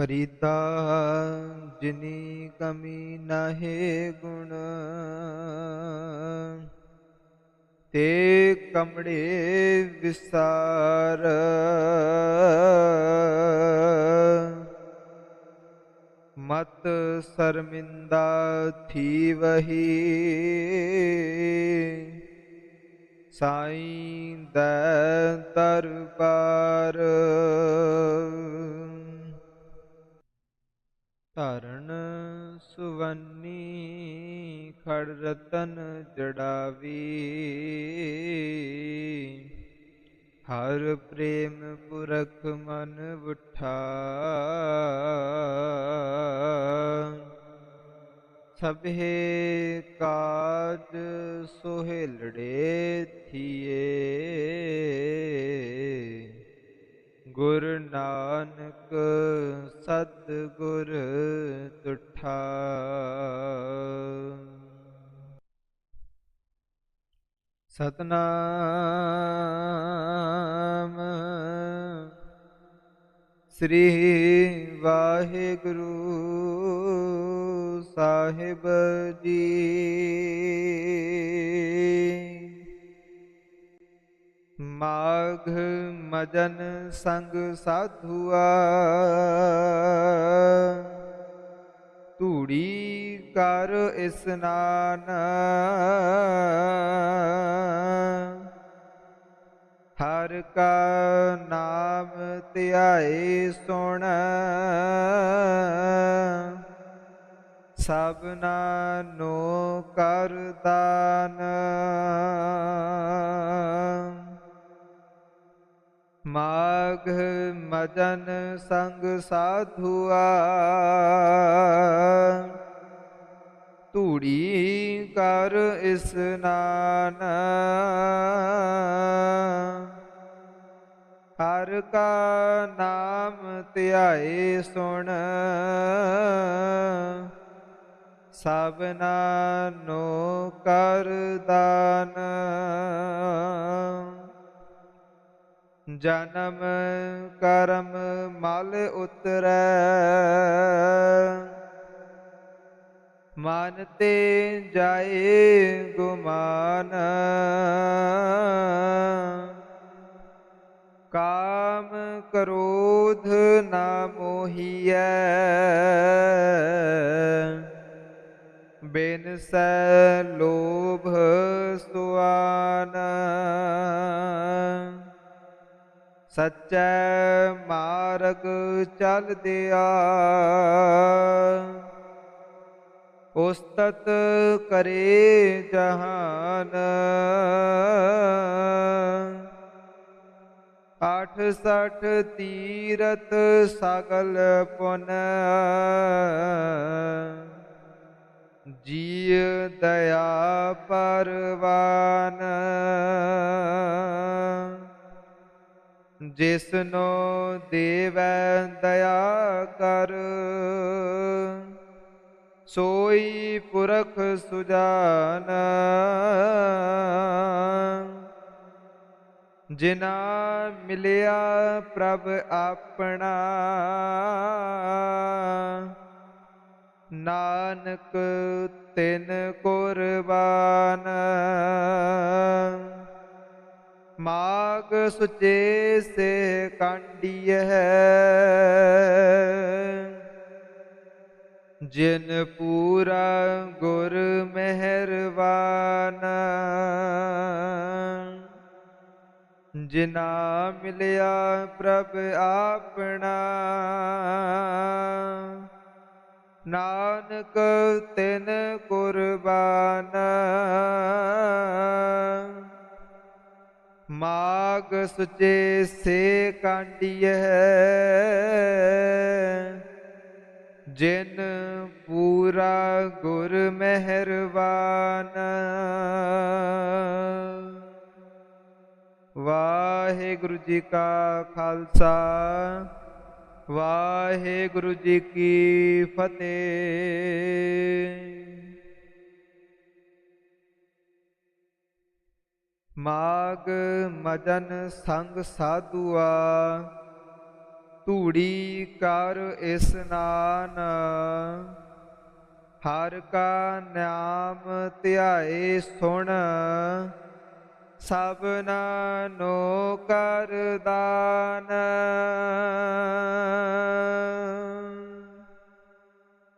ਫਰੀਦਾ, ਜਿਨੀ ਕਮੀ ਨਾਹੀ ਗੁਣ। ਤੇ ਕਮੜੇ ਵਿਸਾਰ। ਮਤ ਸ਼ਰਮਿੰਦਾ ਥੀ ਵਹੀ ਸਾਈਂ ਦੈ ਦਰਬਾਰ ਧਰਨ ਸੁਵੰਨੀ, ਖੜ ਰਤਨ ਜੜਾਵੀ। ਹਰ ਪ੍ਰੇਮ ਪੁਰਖ ਮਨ ਉਠਾ। ਸਭੇ ਕਾਜ ਸੁਹੇਲੜੇ ਥੀਏ। ਗੁਰ ਨਾਨਕ ਸਤ ਸਤਨਾਮ। ਸ੍ਰੀ ਵਾਹਿਗੁਰੂ ਸਾਹਿਬ ਜੀ। ਮਾਘ ਮਜਨ ਸੰਗ ਸਾਧੂਆ। ਧੂੜੀ ਕਰ ਇਸਨਾਨ ਹਰ ਕਾ ਨਾਮ ਧਿਆਏ ਸੁਣ। ਸਭਨਾ ਨੋ ਕਰ ਦਾਨ। ਮਾਘ ਮਜਨ ਸੰਗ ਸਾਧੂਆ। ਧੂੜੀ ਕਰ ਇਸਨਾਨ ਹਰ ਕਾ ਨਾਮ ਧਿਆਏ ਸੁਣ। ਸਭਨਾ ਨੋ ਕਰ ਦਾਨ। ਜਨਮ ਕਰਮ ਮਲ ਉਤਰੈ। ਮਨ ਤੇ ਜਾਏ ਗੁਮਾਨ। ਕਾਮ ਕਰੋਧ ਨਾ ਮੋਹੀਐ। ਬਿਨ ਸੈ ਲੋਭ ਸੁਆਨ। ਸੱਚੈ ਮਾਰਗ ਚਲ ਦਿਆ। ਉਸਤਤ ਕਰੇ ਜਹਾਨ। ਆਠ ਸਠ ਤੀਰਤ ਸਗਲ ਪੁਨ। ਜੀ ਦਇਆ ਪਰਵਾਨ। ਜਿਸਨੋ ਦੇਵੈ ਦਇਆ ਕਰ। ਸੋਈ ਪੁਰਖ ਸੁਜਾਨ। ਜਿਨਾ ਮਿਲਿਆ ਪ੍ਰਭ ਆਪਣਾ। ਨਾਨਕ ਤਿਨ ਕੁਰਬਾਨ। ਮਾਗ ਸੁਚੇ ਸੇ ਕਾਂਡੀਐ। ਜਿਨ ਪੂਰਾ ਗੁਰ ਮਿਹਰਬਾਨ। ਜਿਨਾ ਮਿਲਿਆ ਪ੍ਰਭ ਆਪਣਾ। ਨਾਨਕ ਤਿਨ ਕੁਰਬਾਨ। ਮਾਗ ਸੁਚੇ ਸੇ ਕਾਂਡੀਐ। ਜਿਨ ਪੂਰਾ ਗੁਰ ਮਿਹਰਬਾਨ। ਵਾਹਿਗੁਰੂ ਜੀ ਕਾ ਖਾਲਸਾ, ਵਾਹਿਗੁਰੂ ਜੀ ਕੀ ਫਤਿਹ। ਮਾਗ ਮਦਨ ਸੰਗ ਸਾਧੂਆ ਧੂੜੀ ਕਰ ਇਸਨਾਨ ਹਰ ਕਾ ਨਾਮ ਧਿਆਏ ਸੁਣ ਸਭਨਾ ਨੋ ਕਰ ਦਾਨ।